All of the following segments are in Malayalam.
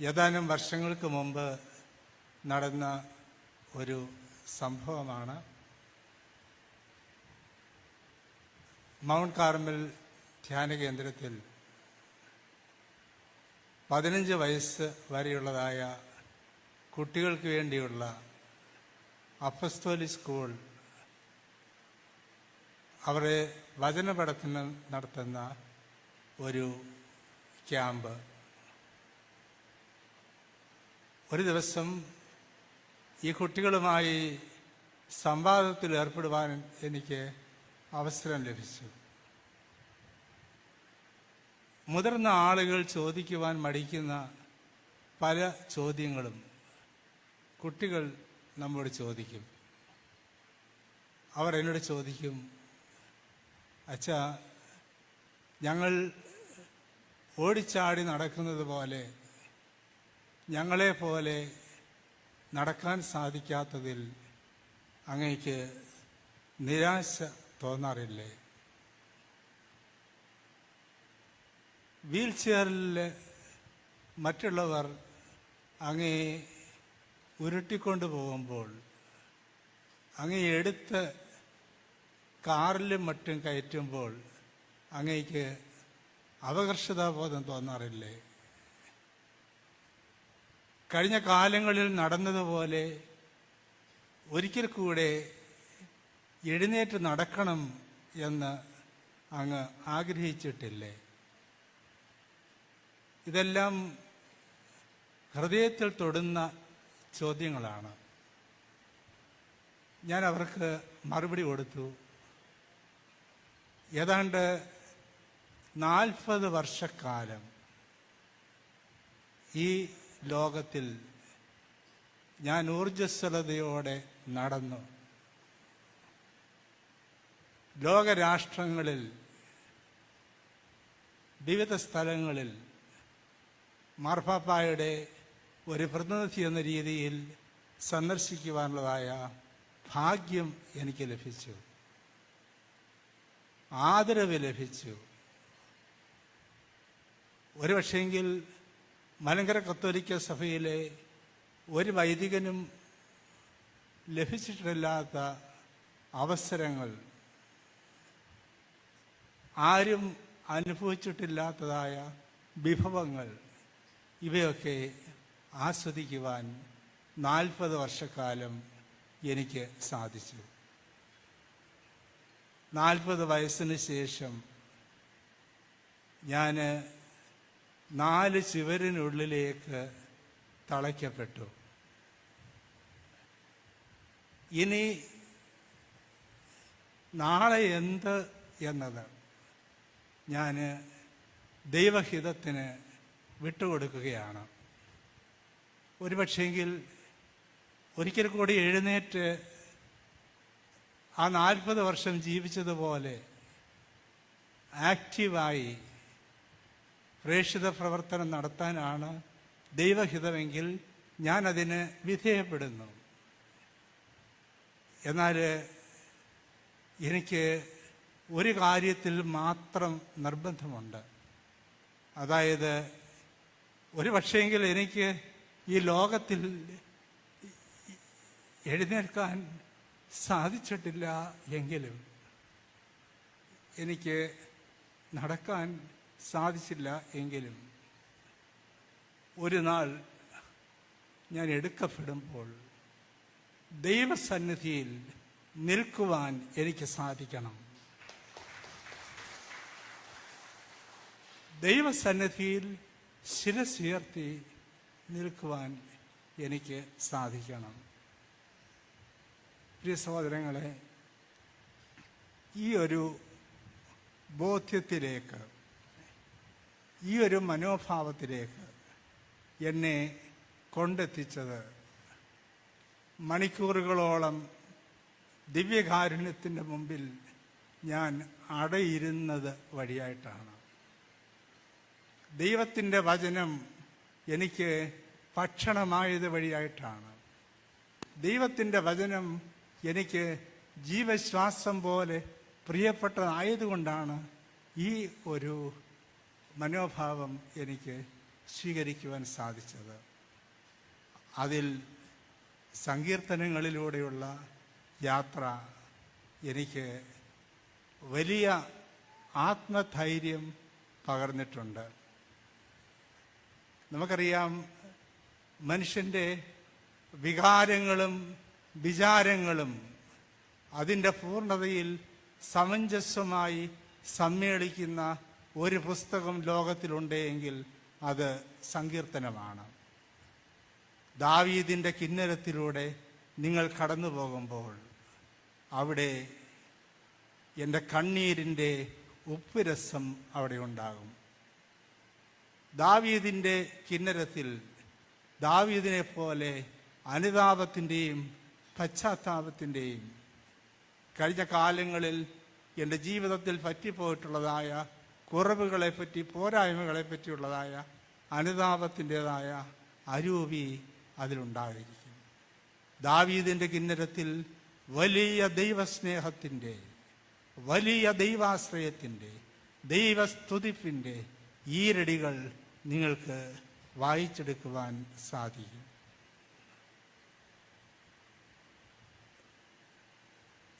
ഏതാനും വർഷങ്ങൾക്ക് മുമ്പ് നടന്ന ഒരു സംഭവമാണ്. മൗണ്ട് കാർമൽ ധ്യാന കേന്ദ്രത്തിൽ പതിനഞ്ച് വയസ്സ് വരെയുള്ളതായ കുട്ടികൾക്ക് വേണ്ടിയുള്ള അപ്പസ്തോലി സ്കൂൾ അവരെ വചനപഠത്തിന് നടത്തുന്ന ഒരു ക്യാമ്പ്. ഒരു ദിവസം ഈ കുട്ടികളുമായി സംവാദത്തിൽ ഏർപ്പെടുവാൻ എനിക്ക് അവസരം ലഭിച്ചു. മുതിർന്ന ആളുകൾ ചോദിക്കുവാൻ മടിക്കുന്ന പല ചോദ്യങ്ങളും കുട്ടികൾ നമ്മോട് ചോദിക്കും. അവർ എന്നോട് ചോദിക്കും അച്ഛ ഞങ്ങൾ ഓടിച്ചാടി നടക്കുന്നത് പോലെ ഞങ്ങളെ പോലെ നടക്കാൻ സാധിക്കാത്തതിൽ അങ്ങേക്ക് നിരാശ തോന്നാറില്ലേ? വീൽ ചെയറിൽ മറ്റുള്ളവർ അങ്ങയെ ഉരുട്ടിക്കൊണ്ട് പോകുമ്പോൾ അങ്ങയെ എടുത്ത് കാറിലും മറ്റും കയറ്റുമ്പോൾ അങ്ങയ്ക്ക് അപകർഷതാബോധം തോന്നാറില്ലേ? കഴിഞ്ഞ കാലങ്ങളിൽ നടന്നതുപോലെ ഒരിക്കൽ കൂടെ എഴുന്നേറ്റ് നടക്കണം എന്ന് അങ്ങ് ആഗ്രഹിച്ചിട്ടില്ലേ? ഇതെല്ലാം ഹൃദയത്തിൽ തൊടുന്ന ചോദ്യങ്ങളാണ്. ഞാൻ അവർക്ക് മറുപടി കൊടുത്തു. ഏതാണ്ട് നാൽപ്പത് വർഷക്കാലം ഈ ലോകത്തിൽ ഞാൻ ഊർജസ്വലതയോടെ നടന്നു. ലോകരാഷ്ട്രങ്ങളിൽ വിവിധ സ്ഥലങ്ങളിൽ മാർപ്പാപ്പായുടെ ഒരു പ്രതിനിധി എന്ന രീതിയിൽ സന്ദർശിക്കുവാനുള്ളതായ ഭാഗ്യം എനിക്ക് ലഭിച്ചു. ആദരവ് ലഭിച്ചു. ഒരു പക്ഷേങ്കിൽ മലങ്കര കത്തോലിക്ക സഭയിലെ ഒരു വൈദികനും ലഭിച്ചിട്ടില്ലാത്ത അവസരങ്ങൾ ആരും അനുഭവിച്ചിട്ടില്ലാത്തതായ വിഭവങ്ങൾ ഇവയൊക്കെ ആസ്വദിക്കുവാൻ നാൽപ്പത് വർഷക്കാലം എനിക്ക് സാധിച്ചു. നാൽപ്പത് വയസ്സിന് ശേഷം ഞാൻ നാല് ചുവരിനുള്ളിലേക്ക് തളയ്ക്കപ്പെട്ടു. ഇനി നാളെ എന്ത് എന്നത് ഞാൻ ദൈവഹിതത്തിന് വിട്ടുകൊടുക്കുകയാണ്. ഒരുപക്ഷെങ്കിൽ ഒരിക്കൽ കൂടി എഴുന്നേറ്റ് ആ നാൽപ്പത് വർഷം ജീവിച്ചതുപോലെ ആക്റ്റീവായി പ്രേക്ഷിത പ്രവർത്തനം നടത്താനാണ് ദൈവഹിതമെങ്കിൽ ഞാൻ അതിന് വിധേയപ്പെടുന്നു. എന്നാൽ എനിക്ക് ഒരു കാര്യത്തിൽ മാത്രം നിർബന്ധമുണ്ട്. അതായത് ഒരു പക്ഷേങ്കിൽ എനിക്ക് ഈ ലോകത്തിൽ എഴുന്നേൽക്കാൻ സാധിച്ചിട്ടില്ല എങ്കിലും എനിക്ക് നടക്കാൻ സാധിച്ചില്ല എങ്കിലും ഒരു നാൾ ഞാൻ എടുക്കപ്പെടുമ്പോൾ ദൈവസന്നിധിയിൽ നിൽക്കുവാൻ എനിക്ക് സാധിക്കണം. ദൈവസന്നിധിയിൽ ശിരസുയർത്തി നിൽക്കുവാൻ എനിക്ക് സാധിക്കണം. പ്രിയ സഹോദരങ്ങളെ ഈ ഒരു ബോധ്യത്തിലേക്ക് ഈ ഒരു മനോഭാവത്തിലേക്ക് എന്നെ കൊണ്ടെത്തിച്ചത് മണിക്കൂറുകളോളം ദിവ്യകാരുണ്യത്തിന്റെ മുമ്പിൽ ഞാൻ അടയിരുന്നത് വഴിയായിട്ടാണ്. ദൈവത്തിന്റെ വചനം എനിക്ക് ഭക്ഷണമായത് വഴിയായിട്ടാണ്. ദൈവത്തിന്റെ വചനം എനിക്ക് ജീവശ്വാസം പോലെ പ്രിയപ്പെട്ടതായതുകൊണ്ടാണ് ഈ ഒരു മനോഭാവം എനിക്ക് സ്വീകരിക്കുവാൻ സാധിച്ചത്. അതിൽ സങ്കീർത്തനങ്ങളിലൂടെയുള്ള യാത്ര എനിക്ക് വലിയ ആത്മധൈര്യം പകർന്നിട്ടുണ്ട്. നമുക്കറിയാം മനുഷ്യന്റെ വികാരങ്ങളും വിചാരങ്ങളും അതിന്റെ പൂർണതയിൽ സമഞ്ജസ്വമായി സമ്മേളിക്കുന്ന ഒരു പുസ്തകം ലോകത്തിലുണ്ടെങ്കിൽ അത് സങ്കീർത്തനമാണ്. ദാവീദിന്റെ കിന്നരത്തിലൂടെ നിങ്ങൾ കടന്നു പോകുമ്പോൾ അവിടെ എന്റെ കണ്ണീരിന്റെ ഉപ്പുരസം അവിടെ ഉണ്ടാകും. ദാവീദിന്റെ കിന്നരത്തിൽ ദാവീദിനെ പോലെ അനുതാപത്തിന്റെയും പശ്ചാത്താപത്തിന്റെയും കഴിഞ്ഞ കാലങ്ങളിൽ എന്റെ ജീവിതത്തിൽ പറ്റിപ്പോയിട്ടുള്ളതായ കുറവുകളെ പറ്റി പോരായ്മകളെ പറ്റിയുള്ളതായ അനുതാപത്തിന്റെതായ അരൂപി അതിലുണ്ടായിരിക്കും ദാവീദിന്റെ കിന്നരത്തിൽ വലിയ ദൈവസ്നേഹത്തിന്റെ വലിയ ദൈവാശ്രയത്തിന്റെ ദൈവസ്തുതിപ്പിന്റെ ഈരടികൾ നിങ്ങൾക്ക് വായിച്ചെടുക്കുവാൻ സാധിക്കും.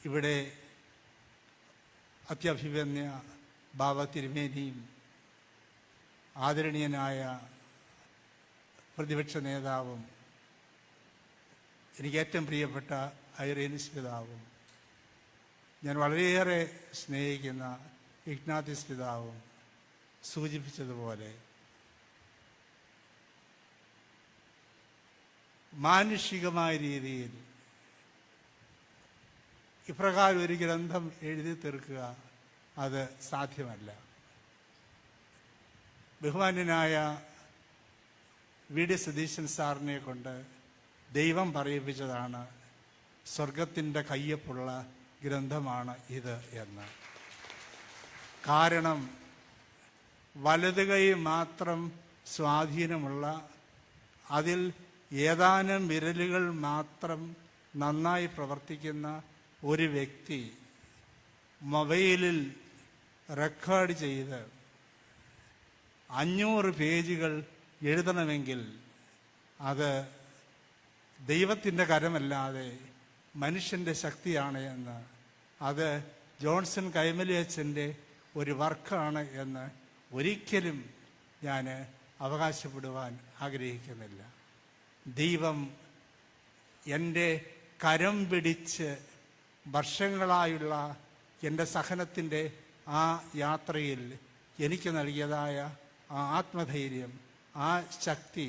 ഇവിടെ അത്യഭിമന്യ ബാബ തിരുമേനിയും ആദരണീയനായ പ്രതിപക്ഷ നേതാവും എനിക്ക് ഏറ്റവും പ്രിയപ്പെട്ട ഐറേനിസ് പിതാവും ഞാൻ വളരെയേറെ സ്നേഹിക്കുന്ന ഇഗ്നാത്തിസ് പിതാവും സൂചിപ്പിച്ചതുപോലെ മാനുഷികമായ രീതിയിൽ ഇപ്രകാരം ഒരു ഗ്രന്ഥം എഴുതി തീർക്കുക അത് സാധ്യമല്ല. ബഹുമാന്യനായ വി ഡി സതീശൻ സാറിനെ കൊണ്ട് ദൈവം പറയിപ്പിച്ചതാണ് സ്വർഗത്തിന്റെ കയ്യപ്പുള്ള ഗ്രന്ഥമാണ് ഇത് എന്ന്. കാരണം വലത് കൈ മാത്രം സ്വാധീനമുള്ള അതിൽ ഏതാനും വിരലുകൾ മാത്രം നന്നായി പ്രവർത്തിക്കുന്ന ഒരു വ്യക്തി മൊബൈലിൽ റെക്കോർഡ് ചെയ്ത് അഞ്ഞൂറ് പേജുകൾ എഴുതണമെങ്കിൽ അത് ദൈവത്തിന്റെ കരമല്ലാതെ മനുഷ്യന്റെ ശക്തിയാണ് എന്ന് അത് ജോൺസൺ കൈമലിയച്ചന്റെ ഒരു വർക്കാണ് എന്ന് ഒരിക്കലും ഞാൻ അവകാശപ്പെടുവാൻ ആഗ്രഹിക്കുന്നില്ല. ദൈവം എന്റെ കരം പിടിച്ച് വർഷങ്ങളായുള്ള എന്റെ സഹനത്തിന്റെ ആ യാത്രയിൽ എനിക്ക് നൽകിയതായ ആ ആത്മധൈര്യം ആ ശക്തി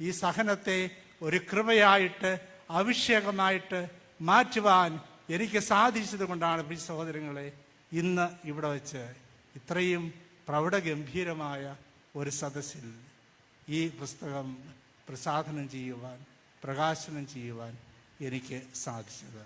ഈ സഹനത്തെ ഒരു കൃപയായിട്ട് അഭിഷേകമായിട്ട് മാറ്റുവാൻ എനിക്ക് സാധിച്ചത് കൊണ്ടാണ് പ്രിയ സഹോദരങ്ങളെ ഇന്ന് ഇവിടെ വച്ച് ഇത്രയും പ്രൗഢഗംഭീരമായ ഒരു സദസ്സിൽ ഈ പുസ്തകം പ്രസാധനം ചെയ്യുവാൻ പ്രകാശനം ചെയ്യുവാൻ എനിക്ക് സാധിച്ചത്.